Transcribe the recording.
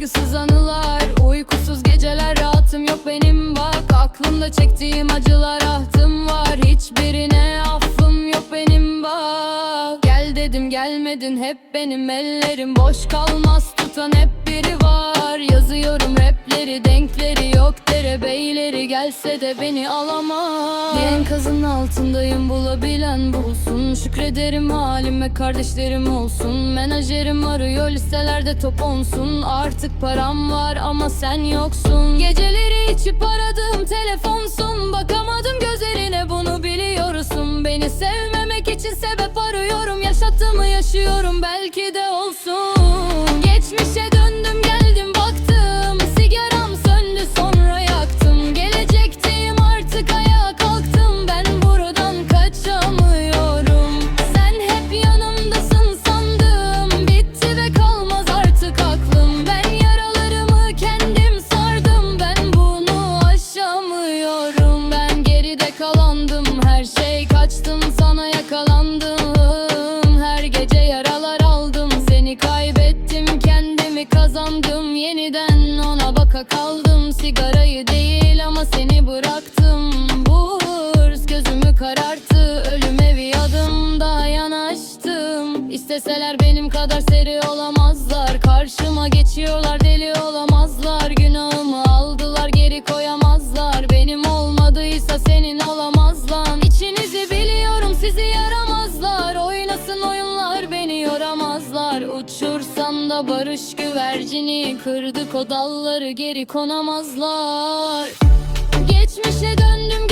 Acımasız anılar Uykusuz geceler rahatım yok benim. Bak Aklımda çektiğim acılar ahtım var. Hiçbirine affım yok benim. Bak Gel dedim gelmedin hep benim ellerim. Boş kalmaz tutan hep biri var. Yazıyorum rapleri denkleri yok Derebeyleri. Gelse de beni alamaz enkazın altındayım bulabilen bulsun. Şükrederim halime kardeşlerim olsun. Menajerim arıyor listelerde top onsun. Artık param var ama sen yoksun. Geceleri içip aradım telefonsun. Bakamadım gözlerine bunu biliyorsun. Beni sevmemek için sebep arıyorum. Yaşattığımı yaşıyorum belki kazandım Yeniden. Ona baka kaldım Sigarayı değil ama seni bıraktım. Bu hırs gözümü kararttı Ölüme bir adım daha yanaştım. İsteseler benim kadar seri olamazlar. Karşıma geçiyorlar deli olamazlar Barış güvercini Kırdık o dalları geri konamazlar. Geçmişe döndüm